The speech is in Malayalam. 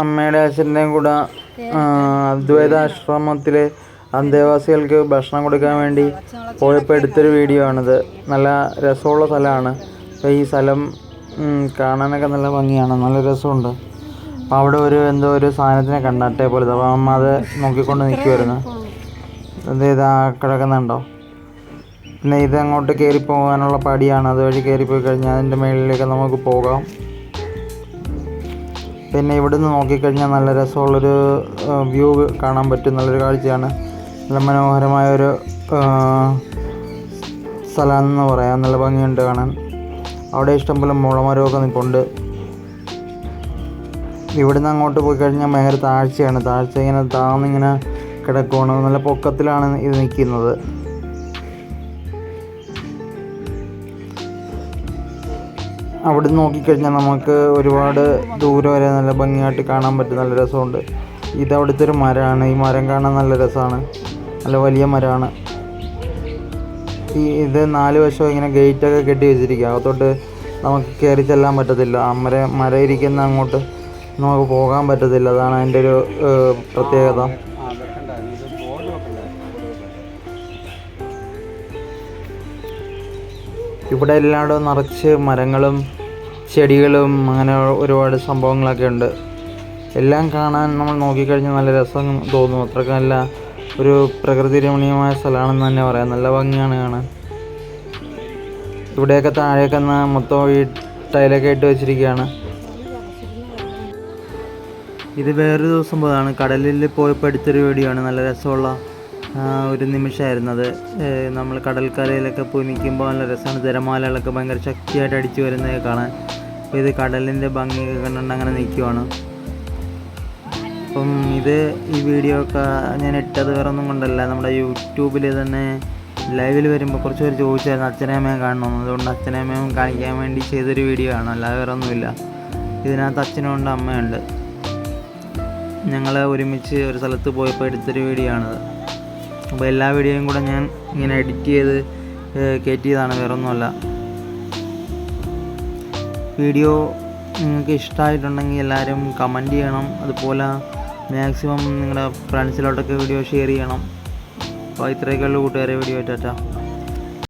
അമ്മയുടെ അച്ഛന്റെയും കൂടെ അദ്വൈതാശ്രമത്തിലെ അന്തേവാസികൾക്ക് ഭക്ഷണം കൊടുക്കാൻ വേണ്ടി പോയപ്പോൾ എടുത്തൊരു വീഡിയോ ആണിത്. നല്ല രസമുള്ള സ്ഥലമാണ്. അപ്പോൾ ഈ സ്ഥലം കാണാനൊക്കെ നല്ല ഭംഗിയാണ്. നല്ല രസമുണ്ട്. അപ്പോൾ അവിടെ ഒരു എന്തോ ഒരു സാധനത്തിനെ കണ്ടാട്ടേ പോലെ. അപ്പോൾ അമ്മ അത് നോക്കിക്കൊണ്ട് നിൽക്കുമായിരുന്നു അത് ആ കിടക്കുന്നുണ്ടോ? പിന്നെ ഇത് അങ്ങോട്ട് കയറി പോകാനുള്ള പടിയാണ്. അതുവഴി പോയി കഴിഞ്ഞാൽ അതിന്റെ മുകളിലേക്ക് നമുക്ക് പോകാം. പിന്നെ ഇവിടുന്ന് നോക്കിക്കഴിഞ്ഞാൽ നല്ല രസമുള്ളൊരു വ്യൂ കാണാൻ പറ്റും. നല്ലൊരു കാഴ്ചയാണ്. നല്ല മനോഹരമായൊരു സ്ഥലമെന്ന് പറയാം. നല്ല ഭംഗിയുണ്ട് കാണാൻ. അവിടെ ഇഷ്ടംപോലെ മുളമരമൊക്കെ നിൽപ്പുണ്ട്. ഇവിടുന്ന് അങ്ങോട്ട് പോയി കഴിഞ്ഞാൽ ഭയങ്കര താഴ്ചയാണ്. താഴ്ച ഇങ്ങനെ താന്നിങ്ങനെ കിടക്കുവാണ്. നല്ല പൊക്കത്തിലാണ് ഇത് നിൽക്കുന്നത്. അവിടെ നിന്ന് നോക്കിക്കഴിഞ്ഞാൽ നമുക്ക് ഒരുപാട് ദൂരം വരെ നല്ല ഭംഗിയായിട്ട് കാണാൻ പറ്റും നല്ല രസമുണ്ട്. ഇത് അവിടുത്തെ ഒരു മരമാണ്. ഈ മരം കാണാൻ നല്ല രസമാണ്. നല്ല വലിയ മരമാണ്. ഈ ഇത് നാല് വശവും ഇങ്ങനെ ഗേറ്റൊക്കെ കെട്ടി വെച്ചിരിക്കുക അകത്തോട്ട് നമുക്ക് കയറി ചെല്ലാൻ പറ്റത്തില്ല. ആ മര മരം ഇരിക്കുന്ന അങ്ങോട്ട് നമുക്ക് പോകാൻ പറ്റത്തില്ല. അതാണ് അതിന്റെ ഒരു പ്രത്യേകത. ഇവിടെ എല്ലായിടവും നിറച്ച് മരങ്ങളും ചെടികളും അങ്ങനെ ഒരുപാട് സംഭവങ്ങളൊക്കെ ഉണ്ട്. എല്ലാം കാണാൻ നമ്മൾ നോക്കിക്കഴിഞ്ഞാൽ നല്ല രസം തോന്നും. അത്രയ്ക്ക് നല്ല ഒരു പ്രകൃതി രമണീയമായ സ്ഥലമാണെന്ന് തന്നെ പറയാം. നല്ല ഭംഗിയാണ് കാണാൻ. ഇവിടെയൊക്കെ എന്നാ മൊത്തം ഈ ടൈലൊക്കെ ഇട്ട് വെച്ചിരിക്കുകയാണ്. ഇത് വേറൊരു ദിവസം പോയതാണ്. കടലിൽ പോയപ്പോൾ എടുത്തൊരു വീഡിയോ ആണ്. നല്ല രസമുള്ള ഒരു നിമിഷമായിരുന്നു അത്. നമ്മൾ കടൽക്കരയിലൊക്കെ പോയി നിൽക്കുമ്പോൾ നല്ല രസമാണ്. തിരമാലകളൊക്കെ ഭയങ്കര ശക്തിയായിട്ട് അടിച്ചു വരുന്നത് കാണാൻ. അപ്പോൾ ഇത് കടലിന്റെ ഭംഗിയൊക്കെ കണ്ടുകൊണ്ട് അങ്ങനെ നിൽക്കുവാണ്. അപ്പം ഇത് ഈ വീഡിയോ ഒക്കെ ഞാൻ ഇട്ടത് വേറെ ഒന്നും കൊണ്ടല്ല. നമ്മുടെ യൂട്യൂബിൽ തന്നെ ലൈവിൽ വരുമ്പോൾ കുറച്ച് പേര് ചോദിച്ചായിരുന്നു അച്ഛനമ്മയും കാണണമെന്ന്. അതുകൊണ്ട് അച്ഛനമ്മയും കാണിക്കാൻ വേണ്ടി ചെയ്തൊരു വീഡിയോ ആണ്. അല്ലാതെ വേറെ ഒന്നുമില്ല. ഇതിനകത്ത് അച്ഛനുണ്ട് അമ്മയുണ്ട് ഞങ്ങൾ ഒരുമിച്ച് ഒരു സ്ഥലത്ത് പോയപ്പോൾ എടുത്തൊരു വീഡിയോ ആണിത്. അപ്പോൾ എല്ലാ വീഡിയോയും കൂടെ ഞാൻ ഇങ്ങനെ എഡിറ്റ് ചെയ്ത് കയറ്റിയതാണ് വേറൊന്നുമല്ല. വീഡിയോ നിങ്ങൾക്ക് ഇഷ്ടമായിട്ടുണ്ടെങ്കിൽ എല്ലാവരും കമന്റ് ചെയ്യണം. അതുപോലെ മാക്സിമം നിങ്ങളുടെ ഫ്രണ്ട്സിലോട്ടൊക്കെ വീഡിയോ ഷെയർ ചെയ്യണം. അപ്പോൾ ഇത്രയൊക്കെയുള്ള കൂട്ടുകാരെ വീഡിയോ ടാറ്റ.